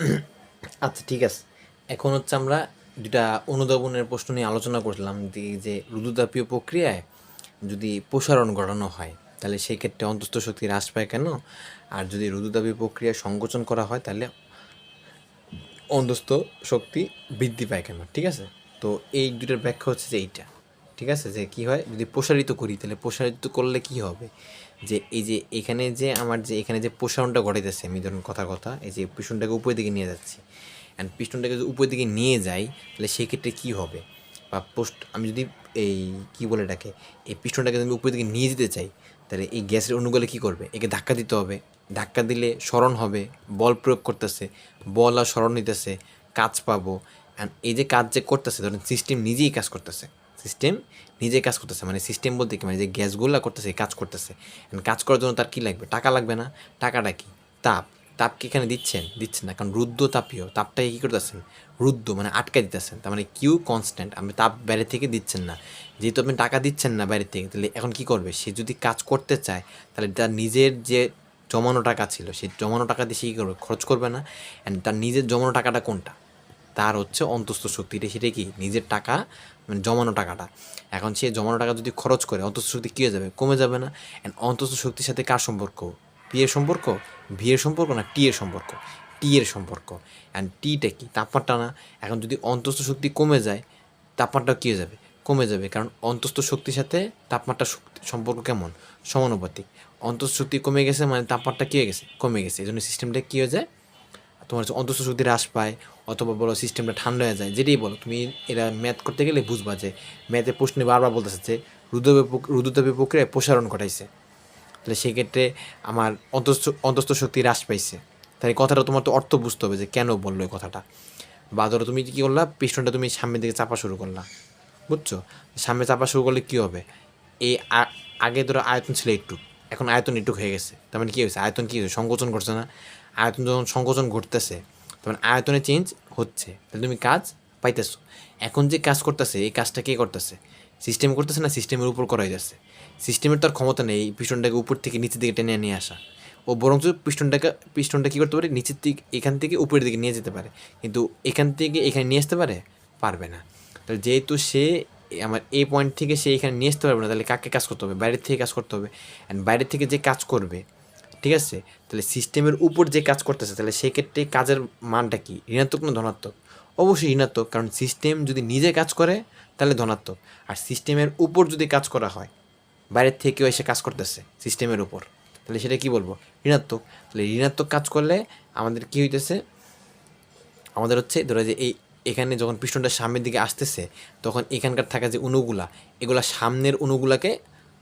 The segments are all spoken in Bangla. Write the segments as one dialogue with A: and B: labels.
A: আচ্ছা ঠিক আছে। এখন হচ্ছে আমরা দুটা অনুধাবনের প্রশ্ন নিয়ে আলোচনা করলাম যে রুদুতাপীয় প্রক্রিয়ায় যদি প্রসারণ ঘটানো হয়, তাহলে সেই ক্ষেত্রে অন্তস্থ শক্তি হ্রাস পায় কেন? আর যদি রুদুতাপীয় প্রক্রিয়ায় সংকোচন করা হয়, তাহলে অন্তস্থ শক্তি বৃদ্ধি পায় কেন? ঠিক আছে? তো এই দুটার ব্যাখ্যা হচ্ছে যে এইটা। ঠিক আছে? যে কি হয়? যদি প্রসারিত করি, তাহলে প্রসারিত করলে কি হবে? যে এই যে এখানে যে আমার যে এখানে যে প্রসারণটা ঘটাইতেছে, আমি ধরুন কথা কথা, এই যে পিছনটাকে উপরের দিকে নিয়ে যাচ্ছি। অ্যান্ড পিস্টনটাকে যদি উপরের দিকে নিয়ে যাই, তাহলে সেক্ষেত্রে কী হবে? বা পোস্ট, আমি যদি এই কী বলে এটাকে, এই পিস্টনটাকে যদি আমি উপরের দিকে নিয়ে যেতে চাই, তাহলে এই গ্যাসের অণুগুলো কী করবে? একে ধাক্কা দিতে হবে। ধাক্কা দিলে স্মরণ হবে, বল প্রয়োগ করতেছে, বল আর স্মরণ নিতেছে, কাজ পাবো। অ্যান্ড এই যে কাজ যে করতেছে, ধরেন সিস্টেম নিজেই কাজ করতেছে। সিস্টেম নিজে কাজ করতেছে মানে সিস্টেম বলতে কি মানে যে গ্যাসগুলো করতেছে, কাজ করতেছে। কাজ করার জন্য তার কী লাগবে? টাকা লাগবে না। টাকাটা কি? তাপ। তাপ কি এখানে দিচ্ছেন? দিচ্ছেন না, কারণ রুদ্র তাপীয়। তাপটাকে কী করতেছেন? রুদ্র মানে আটকায় দিতেছেন। তার মানে কিউ কনস্ট্যান্ট আপনি তাপ বাইরে থেকে দিচ্ছেন না। যেহেতু আপনি টাকা দিচ্ছেন না বাইরে থেকে, তাহলে এখন কি করবে? সে যদি কাজ করতে চায়, তাহলে তার নিজের যে জমানো টাকা ছিল সেই জমানো টাকা দিয়ে সে কী করবে? খরচ করবে না। অ্যান্ড তার নিজের জমানো টাকাটা কোনটা? তার হচ্ছে অন্তস্থ শক্তিটা সেটা কি? নিজের টাকা মানে জমানো টাকাটা। এখন সে জমানো টাকা যদি খরচ করে, অন্তস্থ শক্তি কী হয়ে যাবে? কমে যাবে না। অ্যান্ড অন্তস্থ শক্তির সাথে কার সম্পর্ক? পি এর সম্পর্ক? ভি এর সম্পর্ক না টি এর সম্পর্ক? টি এর সম্পর্ক। অ্যান্ড টিটা কি? তাপমাত্রা না? এখন যদি অন্তস্থ শক্তি কমে যায়, তাপমাত্রা কী হয়ে যাবে? কমে যাবে। কারণ অন্তস্থ শক্তির সাথে তাপমাত্রা শক্তি, সম্পর্ক কেমন? সমানুপাতিক। অন্তস্থ শক্তি কমে গেছে মানে তাপমাত্রা কী হয়ে গেছে? কমে গেছে। এই জন্য সিস্টেমটা কী হয়ে যায়? তোমার হচ্ছে অন্তস্থ শক্তি হ্রাস পায় অথবা বলো সিস্টেমটা ঠান্ডা হয়ে যায়, যেটাই বলো, তুমি এরা ম্যাথ করতে গেলে বুঝবা যে ম্যাথে প্রশ্নে বারবার বলতেছে যে রুদ্রবে রুদ্রতাপী প্রক্রিয়ায় প্রসারণ ঘটাইছে। তাহলে সেক্ষেত্রে আমার অন্তস্থ অন্তস্থ শক্তি হ্রাস পাইছে। তাই কথাটা তোমার তো অর্থ বুঝতে হবে যে কেন বলল এই কথাটা। বা ধরো তুমি কী করলা পিস্টনটা তুমি সামনের দিকে চাপা শুরু করলা, বুঝছ? সামনে চাপা শুরু করলে কী হবে? এই আগে ধরো আয়তন ছিল একটু, এখন আয়তন একটু হয়ে গেছে। তার মানে কী হয়েছে? আয়তন কী হয়েছে? সংকোচন করছে না। আয়তন যখন সংকোচন ঘটতেছে তার মানে আয়তনে চেঞ্জ হচ্ছে। তাহলে তুমি কাজ পাইতেছো। এখন যে কাজ করতেছে, এই কাজটা কে করতেছে? সিস্টেম করতেছে না সিস্টেমের উপর করাই যাচ্ছে। সিস্টেমের তো আর ক্ষমতা নেই এই পিস্টনটাকে উপর থেকে নিচের দিকে টেনে নিয়ে আসা। ও বরঞ্চ পিস্টনটাকে পিস্টনটা কী করতে পারে? নিচের দিকে, এখান থেকে উপরের দিকে নিয়ে যেতে পারে। কিন্তু এখান থেকে এখানে নিয়ে আসতে পারে? পারবে না। তাহলে যেহেতু সে আমার এই পয়েন্ট থেকে সে এখানে নিয়ে আসতে পারবে না, তাহলে কাকে কাজ করতে হবে? বাইরের থেকে কাজ করতে হবে। অ্যান্ড বাইরের থেকে যে কাজ করবে ঠিক আছে? তাহলে সিস্টেমের উপর যে কাজ করতেছে, তাহলে সেক্ষেত্রে কাজের মানটা কি? ঋণাত্মক না ধনাত্মক? অবশ্যই ঋণাত্মক, কারণ সিস্টেম যদি নিজে কাজ করে, তাহলে ধনাত্মক। আর সিস্টেমের উপর যদি কাজ করা হয়, বাইরের থেকেও এসে কাজ করতেছে সিস্টেমের উপর, তাহলে সেটা কি বলব? ঋণাত্মক। তাহলে ঋণাত্মক কাজ করলে আমাদের কি হইতেছে? আমাদের হচ্ছে, ধরো যে এই, এখানে যখন পিস্টনটা সামনের দিকে আসতেছে, তখন এখানকার থাকা যে অণুগুলা এগুলা সামনের অণুগুলাকে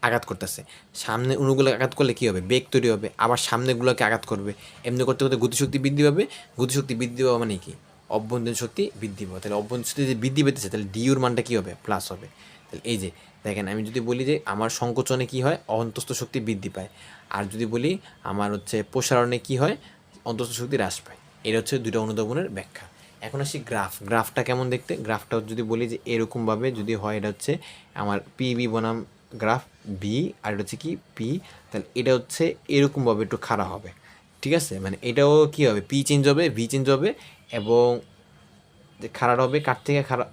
A: আঘাত করতেছে। সামনে অণুগুলোকে আঘাত করলে কী হবে? বেগ তৈরি হবে। আবার সামনেগুলোকে আঘাত করবে। এমনি করতে করতে গতিশক্তি বৃদ্ধি পাবে। গতিশক্তি বৃদ্ধি পাওয়া মানে কি? অভ্যন্তরীণ শক্তি বৃদ্ধি পাবে তাহলে অভ্যন্তরীণ শক্তি যদি বৃদ্ধি পেতেছে তাহলে ডিউর মানটা কী হবে? প্লাস হবে। তাহলে এই যে, দেখেন, আমি যদি বলি যে আমার সংকোচনে কী হয়? অন্তস্থ শক্তি বৃদ্ধি পায়। আর যদি বলি আমার হচ্ছে প্রসারণে কী হয়? অন্তস্থ শক্তি হ্রাস পায়। এটা হচ্ছে দুটো অনুধাবনের ব্যাখ্যা। এখন আসি গ্রাফ। গ্রাফটা কেমন দেখতে? গ্রাফটা যদি বলি যে এরকমভাবে যদি হয়, এটা হচ্ছে আমার পিবি বনাম গ্রাফ বি আর এটা হচ্ছে কি পি তাহলে এটা হচ্ছে এরকমভাবে একটু খাড়া হবে, ঠিক আছে? মানে এটাও কী হবে? পি চেঞ্জ হবে ভি চেঞ্জ হবে এবং যে খারাপ হবে, কার থেকে খারাপ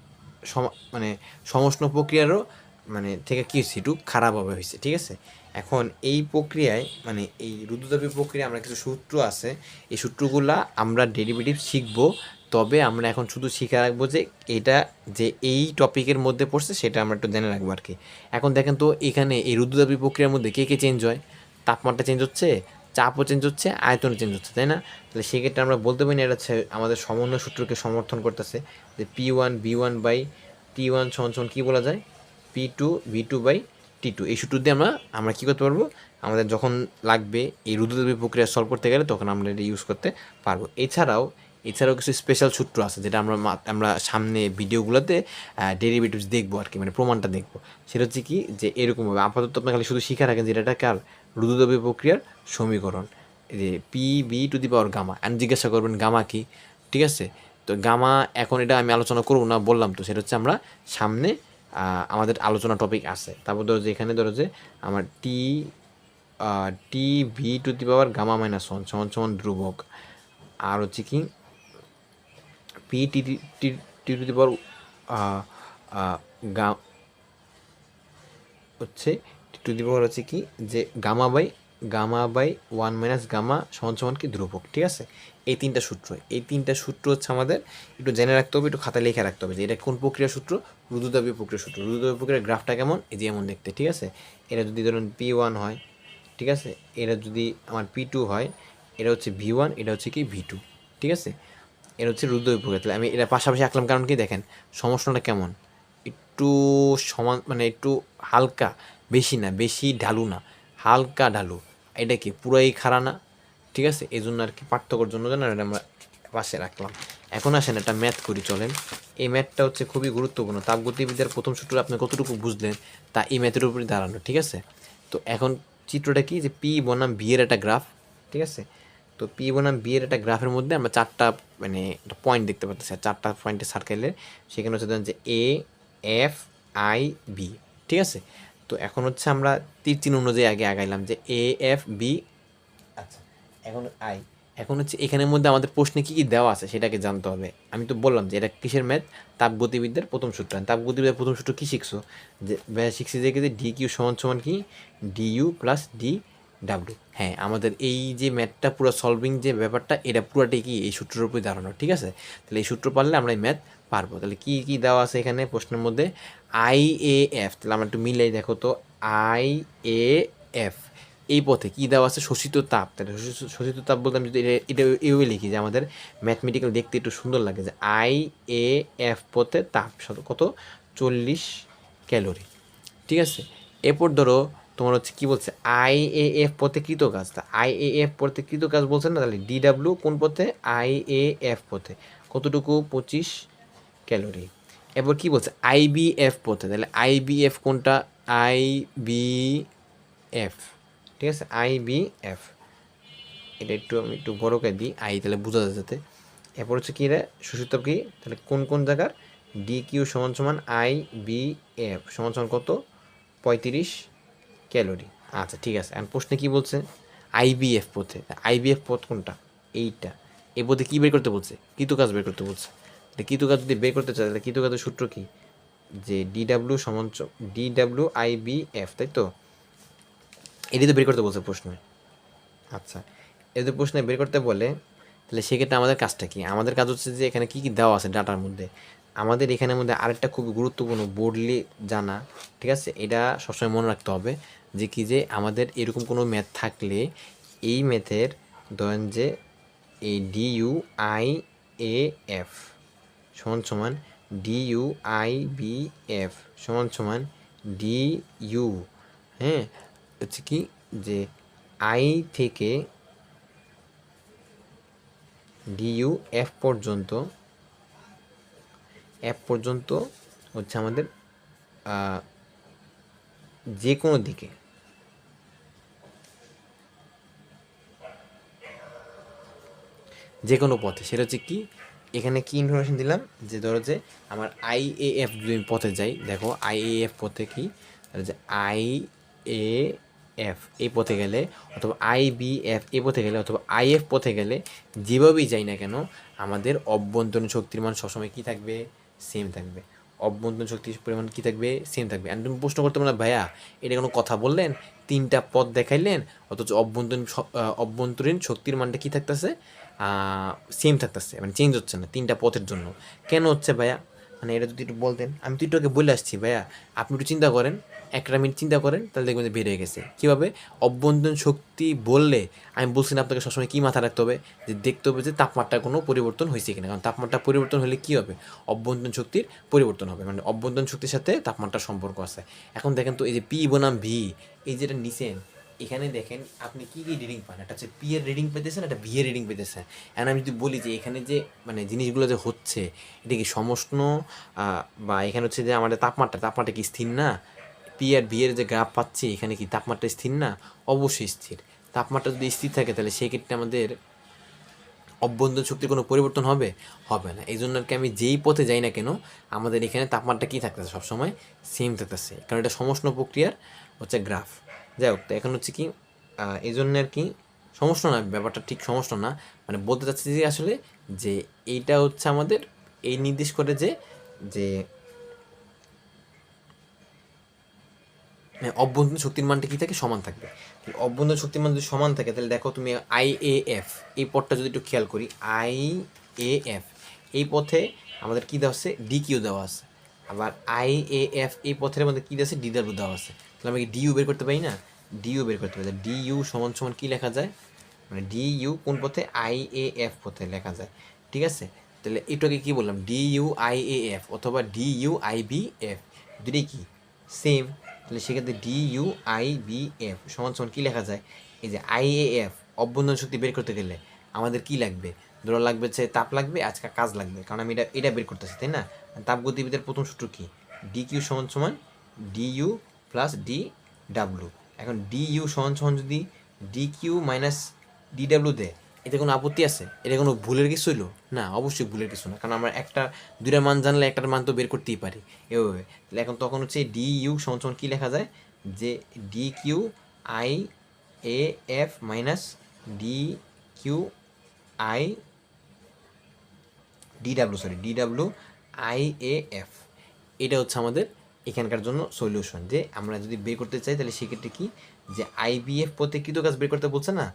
A: সম মানে সমষ্ণ প্রক্রিয়ারও মানে থেকে কী হচ্ছে একটু খারাপভাবে হয়েছে, ঠিক আছে? এখন এই প্রক্রিয়ায় মানে এই রুদ্রতাপী প্রক্রিয়া আমরা কিছু সূত্র আছে, এই সূত্রগুলা আমরা ডেরিভেটিভ শিখব তবে আমরা এখন শুধু শিখে রাখব যে এটা যে এই টপিকের মধ্যে পড়ছে সেটা আমরা একটু জেনে রাখব আর কি এখন দেখেন তো এখানে এই রুদ্রতাপী প্রক্রিয়ার মধ্যে কে কে চেঞ্জ হয়? তাপমাত্রা চেঞ্জ হচ্ছে, চাপও চেঞ্জ হচ্ছে, আয়তনও চেঞ্জ হচ্ছে, তাই না? তাহলে সেক্ষেত্রে আমরা বলতে পারি না এটা আমাদের সমন্বয় সূত্রকে সমর্থন করতেছে যে P one V one by T one সমান সমান কী বলা যায়? P two V two by T two এই সূত্র দিয়ে আমরা আমরা কী করতে পারব? আমাদের যখন লাগবে এই রুদ্রদেবী প্রক্রিয়া সলভ করতে গেলে তখন আমরা এটা ইউজ করতে পারব। এছাড়াও এছাড়াও কিছু স্পেশাল সূত্র আছে যেটা আমরা আমরা সামনে ভিডিওগুলোতে ডেরিভেটিভস দেখব আর কি মানে প্রমাণটা দেখব। সেটা হচ্ছে কি যে এরকমভাবে আপাতত আপনি খালি শুধু শিখে রাখেন যেটা একটা কার? রুদ্রদেবী প্রক্রিয়ার সমীকরণ। যে P V to the power gamma and জিজ্ঞাসা করবেন গামা কি? ঠিক আছে? তো গামা এখন এটা আমি আলোচনা করব না, বললাম তো, সেটা হচ্ছে আমরা সামনে আমাদের আলোচনা টপিক আছে। তারপর ধরো যে এখানে ধরো যে আমার T T V to the power gamma minus one সমান সমান ধ্রুবক। আর হচ্ছে কি পি টি টি টি দি পাওয়ার গা, হচ্ছে টি দি পাওয়ার হচ্ছে কি যে gamma by gamma by one minus gamma সমান সমান কি ধ্রুবক, ঠিক আছে? এই তিনটা সূত্র, এই তিনটা সূত্র হচ্ছে আমাদের একটু জেনে রাখতে হবে, একটু খাতায় লিখে রাখতে হবে যে এটা কোন প্রক্রিয়া সূত্র? রুদুদাবীয় প্রক্রিয়া সূত্র। রুদুদাবীয় প্রক্রিয়ার গ্রাফটা কেমন? এই যে এমন দেখতে, ঠিক আছে? এটা যদি ধরুন পি ওয়ান হয়, ঠিক আছে? এটা যদি আমার পি টু হয়, এটা হচ্ছে ভি ওয়ান, এটা হচ্ছে কি ভি টু, ঠিক আছে? এটা হচ্ছে রুদ্র প্রক্রিয়া তাহলে আমি এটা পাশাপাশি আঁকলাম, কারণ কি দেখেন, সমস্যাটা কেমন? একটু সমান মানে একটু হালকা, বেশি না, বেশি ঢালু না, হালকা ঢালু। এটা কি পুরাই খাড়া না? ঠিক আছে? এই জন্য আর কি পার্থক্যর জন্য যেন এটা আমরা পাশে রাখলাম। এখন আসেন, একটা ম্যাথ করি, চলেন। এই ম্যাথটা হচ্ছে খুবই গুরুত্বপূর্ণ। তাপগতিবিদ্যার প্রথম সূত্র আপনি কতটুকু বুঝলেন, তা এই ম্যাথের উপরে দাঁড়ানো, ঠিক আছে? তো এখন চিত্রটা কি? যে পি বনাম বি এর একটা গ্রাফ, ঠিক আছে? তো পি বনাম বি এর একটা গ্রাফের মধ্যে আমরা চারটা মানে একটা পয়েন্ট দেখতে পাচ্ছি চারটা পয়েন্টের সার্কেলের সেখানে হচ্ছে যে এ এফ আই বি ঠিক আছে? তো এখন হচ্ছে আমরা তীর চিহ্ন অনুযায়ী আগে আগাইলাম যে এ এফ বি আচ্ছা এখন আই এখন হচ্ছে এখানের মধ্যে আমাদের প্রশ্নে কী কী দেওয়া আছে সেটাকে জানতে হবে। আমি তো বললাম যে এটা কিসের ম্যাথ তাপগতিবিদ্যার প্রথম সূত্র। তাপগতিবিদ্যার প্রথম সূত্র কী শিখছো? যে শিখছি যে ডি কিউ সমান সমান কি? D U plus D W হ্যাঁ আমাদের এই যে ম্যাথটা পুরো সলভিং যে ব্যাপারটা, এটা পুরোটাই কি এই সূত্রের উপরে দাঁড়ানো ঠিক আছে? তাহলে এই সূত্র পারলে আমরা এই ম্যাথ পারব। তাহলে কী কী দেওয়া আছে এখানে প্রশ্নের মধ্যে? আই এ এফ তাহলে আমরা একটু মিলাই দেখো তো। আই এ এফ এই পথে কী দেওয়া আছে? শোষিত তাপ। তাহলে শোষিত- তাপ বলতে আমি যদি এটা এটা এভাবে লিখি যে আমাদের ম্যাথমেটিক্যাল দেখতে একটু সুন্দর লাগে যে আই এ এফ পথে তাপ কত? চল্লিশ ক্যালোরি। ঠিক আছে? এরপর ধরো তোমার হচ্ছে কি বলছে? আই এ এফ পথে কৃত কাজ। তা আই এ এফ পথে কৃত কাজ বলছে না? তাহলে ডি ডাব্লিউ কোন পথে? আই এ এফ পথে। কতটুকু? পঁচিশ ক্যালোরি। এরপর কি বলছে? আই বি আইবিএফ পথে। তাহলে আই বি আইবিএফ কোনটা? আই বি আইবিএফ ঠিক আছে? আই বি আইবিএফ এটা একটু আমি একটু বড় করে দিই। আই তাহলে বোঝা যায় যাতে। এরপর হচ্ছে কি রে শোষিত কি? তাহলে কোন কোন জায়গার? ডি কিউ সমান সমান আই বি এফ। সমান সমান কত? পঁয়ত্রিশ। ক্যালোরি। আচ্ছা ঠিক আছে। এখন প্রশ্নে কি বলছে? আইবিএফ পথে। আইবিএফ পথ কোনটা? এইটা। এই পথে কী বের করতে বলছে? কৃত কাজ বের করতে বলছে। কৃত কাজ যদি বের করতে চায়, তাহলে কৃত কাজের সূত্র কি? যে ডি ডাব্লিউ সমান D W I B F তাই তো? এটি তো বের করতে বলছে প্রশ্নে। আচ্ছা এদের প্রশ্নে বের করতে বলে, তাহলে সেক্ষেত্রে আমাদের কাজটা কি? আমাদের কাজ হচ্ছে যে এখানে কী কী দেওয়া আছে ডাটার মধ্যে? আমাদের এখানের মধ্যে আরেকটা খুবই গুরুত্বপূর্ণ বোর্ডলি জানা, ঠিক আছে? এটা সবসময় মনে রাখতে হবে যে কি যে আমাদের এরকম কোনো ম্যাথ থাকলে এই ম্যাথের ধরেন যে এই D U I A F সমান সমান D U I B F সমান সমান ডি ইউ হ্যাঁ? হচ্ছে কি যে আই থেকে ডিইউ এফ পর্যন্ত এফ পর্যন্ত হচ্ছে আমাদের যে কোনো দিকে। যে কোনো পথে। সেটা হচ্ছে কি, এখানে কি ইনফরমেশন দিলাম? যে ধরো যে আমার আই এ এফ যদি পথে যাই, দেখো আই এ এফ পথে কি? আই এ এফ এই পথে গেলে অথবা আই বি এফ এই পথে গেলে অথবা আই এফ পথে গেলে যেভাবেই যাই না কেন, আমাদের অভ্যন্তরীণ শক্তির মান সবসময় কী থাকবে? সেম থাকবে। অভ্যন্তরীণ শক্তির পরিমাণ কী থাকবে? সেম থাকবে। আর তুমি প্রশ্ন করতে পারো ভাইয়া, এটা কোনো কথা বললেন? তিনটা পথ দেখাইলেন? অথচ অভ্যন্তরীণ অভ্যন্তরীণ শক্তির মানটা কী থাকতেছে? সেম থাকতেছে। মানে চেঞ্জ হচ্ছে না তিনটা পথের জন্য। কেন হচ্ছে, ভাইয়া? মানে এটা যদি একটু বলতেন। আমি তো একটু আগে বলে আসছি, ভাইয়া। আপনি একটু চিন্তা করেন। একটা মিনিট চিন্তা করেন তাহলে দেখবেন যে বের হয়ে গেছে। কীভাবে? অভ্যন্তরীণ শক্তি বললে আমি বলছি না আপনাকে সবসময় কী মাথা রাখতে হবে যে দেখতে হবে যে তাপমাত্রার কোনো পরিবর্তন হয়েছে কিনা। কারণ তাপমাত্রা পরিবর্তন হলে কী হবে? অভ্যন্তরীণ শক্তির পরিবর্তন হবে। মানে অভ্যন্তরীণ শক্তির সাথে তাপমাত্রার সম্পর্ক আছে। এখন দেখেন তো এই যে পি বনাম ভি এই যেটা নিছেন এখানে দেখেন আপনি কি কি রিডিং পান? একটা হচ্ছে পি এর রিডিং পেতেছেন একটা ভি এর রিডিং পেতেছেন। এখন আমি যদি বলি যে এখানে যে মানে জিনিসগুলো যে হচ্ছে এটা কি আহ, বা এখানে হচ্ছে যে আমাদের তাপমাত্রা তাপমাত্রা কি স্থির না? পি আর ভি এর যে গ্রাফ পাচ্ছি, এখানে কি তাপমাত্রা স্থির না? অবশ্যই স্থির। তাপমাত্রা যদি স্থির থাকে, তাহলে সেক্ষেত্রে আমাদের অভ্যন্তর শক্তির কোনো পরিবর্তন হবে? হবে না। এই জন্য আর কি আমি যেই পথে যাই না কেন, আমাদের এখানে তাপমাত্রা কী থাকতেছে? সবসময় সেম থাকতেছে। কারণ এটা সমষ্ণ প্রক্রিয়ার হচ্ছে গ্রাফ যাই হোক, তো এখন হচ্ছে কি এই জন্য আর কি সমস্যা না, ব্যাপারটা ঠিক সমস্যা না। মানে বলতে চাচ্ছি যে আসলে যে এইটা হচ্ছে আমাদের এই নির্দেশ করে যে যে অভ্যন্তরীণ শক্তির মানটা কী থাকে? সমান থাকবে। অভ্যন্তরীণ শক্তির মান যদি সমান থাকে, তাহলে দেখো তুমি আই এ এফ এই পথটা যদি একটু খেয়াল করি আই এ এফ এই পথে আমাদের কী দেওয়া আছে? ডি কিউ দেওয়া আছে। আবার আই এ এফ এই পথের মধ্যে কী দেওয়া আছে? ডি ডাব্লিউ দেওয়া আছে। তাহলে আমরা কি ডিইউ বের করতে পারি না? ডিইউ বের করতে পারি। ডি ইউ সমান সমান কী লেখা যায়? মানে ডি ইউ কোন পথে? আই এ এফ পথে লেখা যায়। ঠিক আছে? তাহলে এটাকে কী বললাম? D U I A F অথবা D U I B F দুটোই কি? সেম তাহলে সেক্ষেত্রে D U I B F সমান সমান কী লেখা যায়? এই যে আই এ এফ অভ্যন্তরীণ শক্তি বের করতে গেলে আমাদের কি লাগবে? ধরো লাগবে হচ্ছে তাপ লাগবে, আজকে কাজ লাগবে। কারণ আমি এটা এটা বের করতেছি, তাই না? তাপ গতিবিদের প্রথম সূত্র কী? ডি কিউ সমান সমান D U plus D W এখন ডি ইউ সমান সমান যদি D Q minus D W দেয় এতে কোনো আপত্তি আছে? এটা কোনো ভুলের কিছু হইল? না, অবশ্যই ভুলের কিছু না, কারণ আমরা একটা দুইটা মান জানলে একটার মান তো বের করতেই পারি, এভাবে। তাহলে এখন তখন হচ্ছে ডি ইউ সমান সমান কী লেখা যায়? যে D Q I A F minus D Q I D W sorry D W I A F এটা হচ্ছে আমাদের এখানকার জন্য সলিউশন যে আমরা যদি বের করতে চাই, তাহলে সেক্ষেত্রে কি? যে আইবিএফ প্রতিকৃত গাছ বের করতে বলছে না?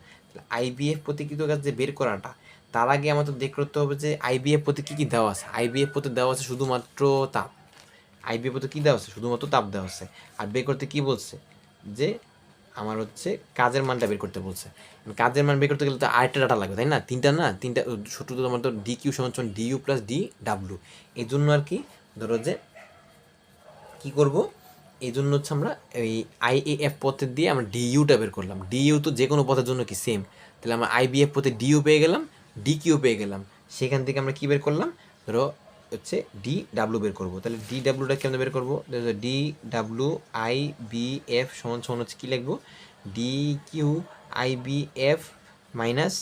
A: আইবিএফ প্রতিকৃত গাছ যে বের করাটা, তার আগে আমাদের দেখ করতে হবে যে আইবিএফ প্রতি কী কী দেওয়া আছে? আইবিএফ প্রতি দেওয়া আছে শুধুমাত্র তাপ। আইবিএফ প্রতি কী দেওয়া আছে? শুধুমাত্র তাপ দেওয়া আছে। আর বের করতে কী বলছে? যে আমার হচ্ছে কাজের মানটা বের করতে বলছে। কাজের মান বের করতে গেলে তো আরেকটা ডাটা লাগবে, তাই না? তিনটা না? তিনটা সূত্র তো আমার তো ডি কিউ সমান D U plus D W এই জন্য আর কি ধরো যে কী করব? এই জন্য হচ্ছে আমরা এই আইএএফ পথের দিয়ে আমরা ডিইউটা বের করলাম। ডিইউ তো যে কোনো পথের জন্য কি সেম তাহলে আমরা আইবিএফ পথে ডিইউ পেয়ে গেলাম ডি কিউ পেয়ে গেলাম। সেখান থেকে আমরা কী বের করলাম? ধরো হচ্ছে ডি ডাব্লু বের করব। তাহলে ডি ডাব্লুটা কেমন বের করব? D W I B F সমান সমান হচ্ছে কী লিখব? D Q I B F minus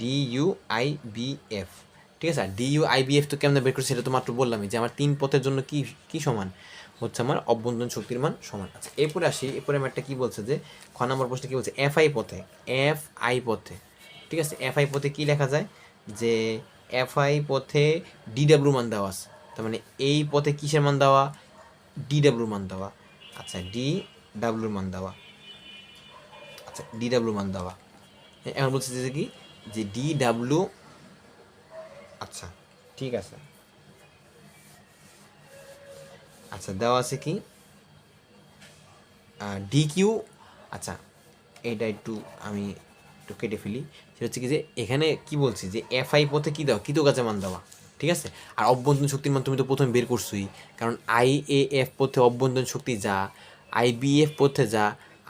A: D U I B F ঠিক আছে? আর D U I B F তো কেমন বের করছি সেটা তো মাত্র বললামই যে আমার তিন পথের জন্য কি কি সমান? হচ্ছে আমার অভ্যন্তরীণ শক্তির মান সমান। আচ্ছা এরপরে আসি, এরপরে আমি একটা কী বলছে যে, খ নম্বর প্রশ্নে কী বলছে? এফ আই পথে এফ আই পথে। ঠিক আছে? এফ আই পথে কী লেখা যায়? যে এফ আই পথে ডি ডাব্লিউ মান দেওয়া আছে। তার মানে এই পথে কিসের মান দেওয়া? ডি ডাব্লিউর মান দেওয়া। আচ্ছা ডি ডাব্লিউর মান দেওয়া। আচ্ছা ডি ডাব্লিউ মান দেওয়া। এখন বলছে যে কি? যে ডি ডাব্লিউ আচ্ছা ঠিক আছে। আচ্ছা দেওয়া আছে কি? ডি কিউ আচ্ছা এটা একটু আমি একটু কেটে ফেলি। সেটা হচ্ছে কি যে এখানে কি বলছি যে এফআই পথে কী দেওয়া? কৃত কাজে মান দেওয়া, ঠিক আছে? আর অভ্যন্তরীণ শক্তির মান তুমি তো প্রথমে বের করছোই, কারণ আই এ এফ পথে অভ্যন্তরীণ শক্তি যা আই বি এফ পথে যা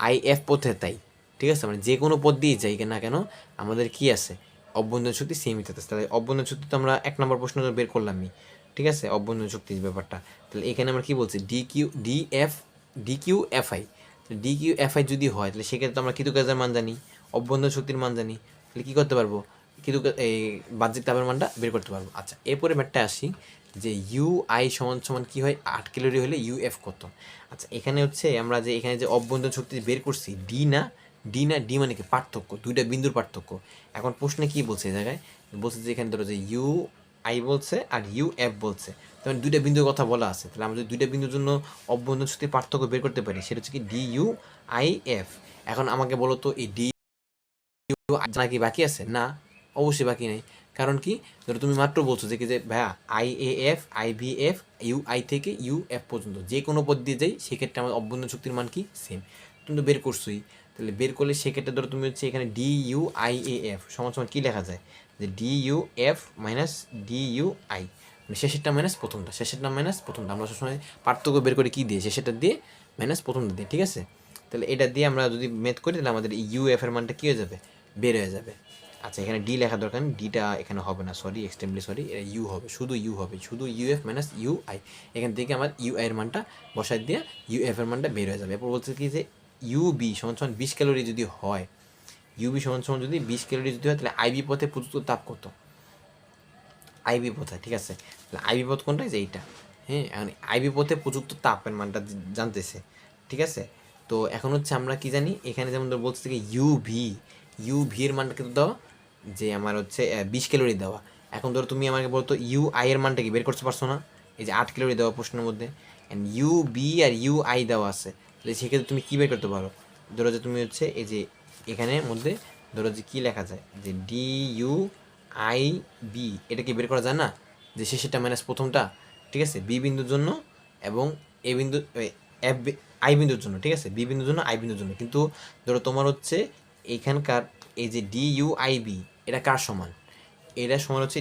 A: আই এফ পথে তাই, ঠিক আছে? মানে যে কোনো পথ দিয়ে যাই না কেন, আমাদের কি আছে? অভ্যন্তরীণ শক্তি সীমিত আছে। তাহলে অভ্যন্তরীণ শক্তি তো আমরা এক নম্বর প্রশ্ন বের করলামই। ঠিক আছে? অভ্যন্তরীণ শক্তির ব্যাপারটা। তাহলে এখানে আমরা কি বলছি? D Q D F D Q F I D Q F I যদি হয়, তাহলে সেক্ষেত্রে আমরা কৃত কাজের মান জানি অভ্যন্তরীণ শক্তির মান জানি। তাহলে কী করতে পারব? কিন্তু এই বাহ্যিক তাপের মানটা বের করতে পারব। আচ্ছা এরপরে ম্যাটটা আসি, যে ইউ আই সমান সমান কী হয়? আট ক্যালোরি হলে ইউ এফ কত? আচ্ছা এখানে হচ্ছে আমরা যে এখানে যে অভ্যন্তরীণ শক্তি বের করছি ডি না ডি না ডি মানে কি? পার্থক্য, দুইটা বিন্দুর পার্থক্য। এখন প্রশ্নে কী বলছে এই জায়গায়? বলছে যে এখানে ধরো যে ইউ আই বলছে আর ইউ, এফ বলছে। তখন দুইটা বিন্দুর কথা বলা আছে। তাহলে আমরা যদি দুইটা বিন্দুর জন্য অভ্যন্তরীণ শক্তির পার্থক্য বের করতে পারি, সেটা হচ্ছে কি ডি, ইউ, আই, এফ। এখন আমাকে বলো তো, এই ডি জানা কি বাকি আছে? না, অবশ্যই বাকি নেই। কারণ কি? ধরো তুমি মাত্র বলছো যে কি যে, ভাইয়া, I, A, F, I V F, U, I থেকে ইউ, এফ পর্যন্ত, যে কোনো পদ দিয়ে যাই, সেক্ষেত্রে আমার অভ্যন্তরীণ শক্তির মান কি? সেম তুমি তো বের করছোই। তাহলে বের করলে সেক্ষেত্রে ধরো তুমি হচ্ছে এখানে D, U, I, A, F, সমান সমান কী লেখা যায়? যে D U F minus D U I মানে শেষেরটা মাইনাস প্রথমটা, শেষেরটা মাইনাস প্রথমটা। আমরা সবসময় পার্থক্য বের করে কী দিয়ে? শেষেরটা দিয়ে মাইনাস প্রথমটা দিয়ে, ঠিক আছে? তাহলে এটা দিয়ে আমরা যদি মেথ করি, তাহলে আমাদের ইউ এফ এর মানটা কী হয়ে যাবে? বের হয়ে যাবে। আচ্ছা এখানে ডি লেখা দরকার ডিটা এখানে হবে না সরি এক্সট্রিমলি সরি এটা ইউ হবে, শুধু ইউ হবে, শুধু U F minus U I এখান থেকে আমার ইউ আই এর মানটা বসাই দিয়ে ইউ এফ এর মানটা বের হয়ে যাবে। এরপর বলছে কি যে ইউ বি সমান সমান বিশ ক্যালোরি যদি হয় ইউবি সমান সমান যদি বিশ ক্যালোরি যদি হয়, তাহলে আইবি পথে প্রযুক্ত তাপ কত? আইবি পথে, ঠিক আছে? তাহলে আইবি পথ কোনটা? যে এইটা। হ্যাঁ এখন আইবি পথে প্রযুক্ত তাপের মানটা জানতেছে, ঠিক আছে? তো এখন হচ্ছে আমরা কি জানি? এখানে যেমন ধর বলছে কি ইউ ভি ইউ ভি এর মানটা কিন্তু দেওয়া যে আমার হচ্ছে বিশ ক্যালোরি দেওয়া। এখন ধরো তুমি আমাকে বলতো ইউ আই এর মানটা কি? বের করতে পারছ না? এই যে আট ক্যালোরি দেওয়া প্রশ্নের মধ্যে। And U B R U I দেওয়া আছে। তাহলে সেক্ষেত্রে তুমি কী বের করতে পারো? ধরো যে তুমি হচ্ছে, এই যে এখানে মধ্যে ধরো যে কী লেখা যায়? যে ডি ইউ আই বি এটা কি বের করা যায় না? যে শেষেরটা মাইনাস প্রথমটা, ঠিক আছে? বি বিন্দুর জন্য এবং এ বিন্দু এফ আই বিন্দুর জন্য, ঠিক আছে? বি বিন্দুর জন্য আই বিন্দুর জন্য। কিন্তু ধরো তোমার হচ্ছে এখানকার এই যে ডি ইউ আই বি এটা কার সমান? এটা সমান হচ্ছে